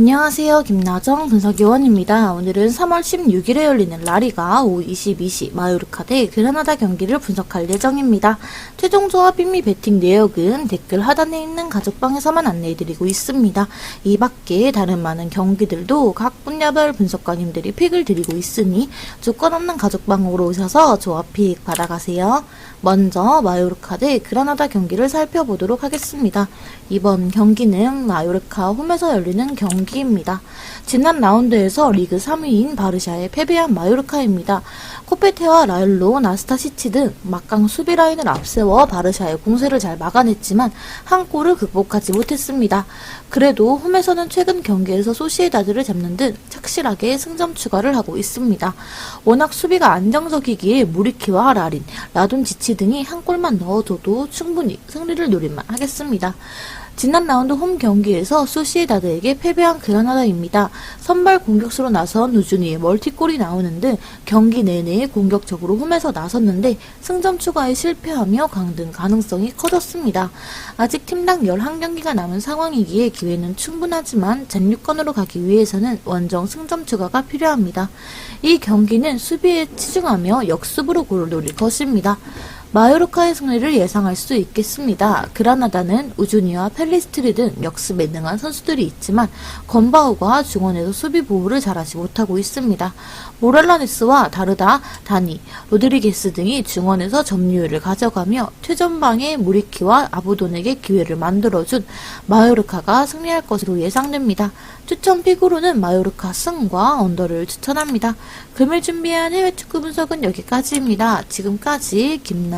안녕하세요. 김나정 분석위원입니다. 오늘은 3월 16일에 열리는 라리가 오후 22시 마요르카 대 그라나다 경기를 분석할 예정입니다. 최종 조합 빈미 배팅 내역은 댓글 하단에 있는 가족방에서만 안내해드리고 있습니다. 이 밖에 다른 많은 경기들도 각 분야별 분석가님들이 픽을 드리고 있으니 조건 없는 가족방으로 오셔서 조합 픽 받아가세요. 먼저 마요르카 대 그라나다 경기를 살펴보도록 하겠습니다. 이번 경기는 마요르카 홈에서 열리는 경기 입니다. 지난 라운드에서 리그 3위인 바르샤에 패배한 마요르카입니다. 코페테와 라일로, 나스타시치 등 막강 수비 라인을 앞세워 바르샤의 공세를 잘 막아냈지만 한 골을 극복하지 못했습니다. 그래도 홈에서는 최근 경기에서 소시에다드를 잡는 등 착실하게 승점 추가를 하고 있습니다. 워낙 수비가 안정적이기에 무리키와 라린, 라돈지치 등이 한 골만 넣어줘도 충분히 승리를 노릴만 하겠습니다. 지난 라운드 홈 경기에서 소시에다드에게 패배한 그라나다입니다. 선발 공격수로 나선 우준이의 멀티골이 나오는 등 경기 내내 공격적으로 홈에서 나섰는데 승점 추가에 실패하며 강등 가능성이 커졌습니다. 아직 팀당 11경기가 남은 상황이기에 기회는 충분하지만 전류권으로 가기 위해서는 원정 승점 추가가 필요합니다. 이 경기는 수비에 치중하며 역습으로 골을 노릴 것입니다. 마요르카의 승리를 예상할 수 있겠습니다. 그라나다는 우주니와 펠리스트리 등 역습에 능한 선수들이 있지만 건바우가 중원에서 수비 보호를 잘하지 못하고 있습니다. 모랄라네스와 다르다, 다니, 로드리게스 등이 중원에서 점유율을 가져가며 최전방에 무리키와 아부돈에게 기회를 만들어준 마요르카가 승리할 것으로 예상됩니다. 추천 픽으로는 마요르카 승과 언더를 추천합니다. 금일 준비한 해외 축구 분석은 여기까지입니다. 지금까지 김나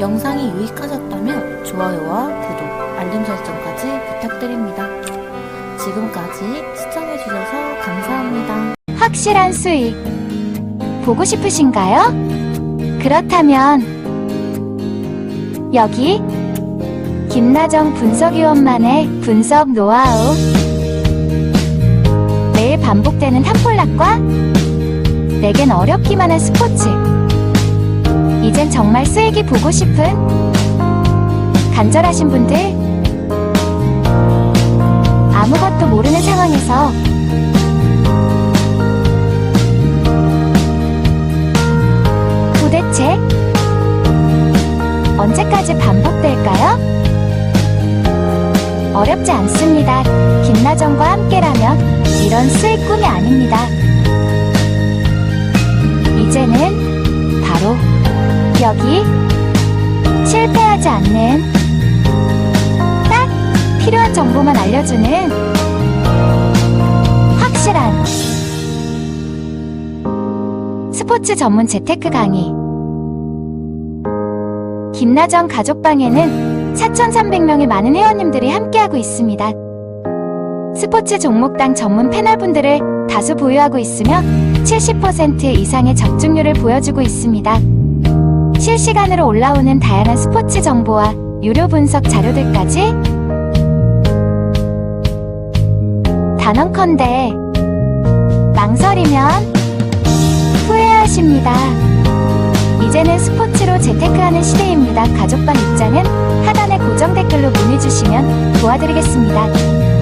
영상이 유익하셨다면 좋아요와 구독, 알림 설정까지 부탁드립니다. 지금까지 시청해주셔서 감사합니다. 확실한 수익 보고 싶으신가요? 그렇다면 여기 김나정 분석위원만의 분석 노하우 매일 반복되는 탑폴락과 내겐 어렵기만 한 스포츠 이젠 정말 수익이 보고 싶은 간절하신 분들 아무것도 모르는 상황에서 도대체 언제까지 반복될까요? 어렵지 않습니다. 김나정과 함께라면 이런 수익 꿈이 아닙니다. 이제는 바로 여기 실패하지 않는 딱 필요한 정보만 알려주는 확실한 스포츠 전문 재테크 강의 김나정 가족방에는 4,300명의 많은 회원님들이 함께하고 있습니다. 스포츠 종목당 전문 패널분들을 다수 보유하고 있으며 70% 이상의 적중률을 보여주고 있습니다. 실시간으로 올라오는 다양한 스포츠 정보와 유료 분석 자료들까지 단언컨대 망설이면 후회하십니다. 이제는 스포츠로 재테크하는 시대입니다. 가족방 입장은 하단의 고정 댓글로 문의 주시면 도와드리겠습니다.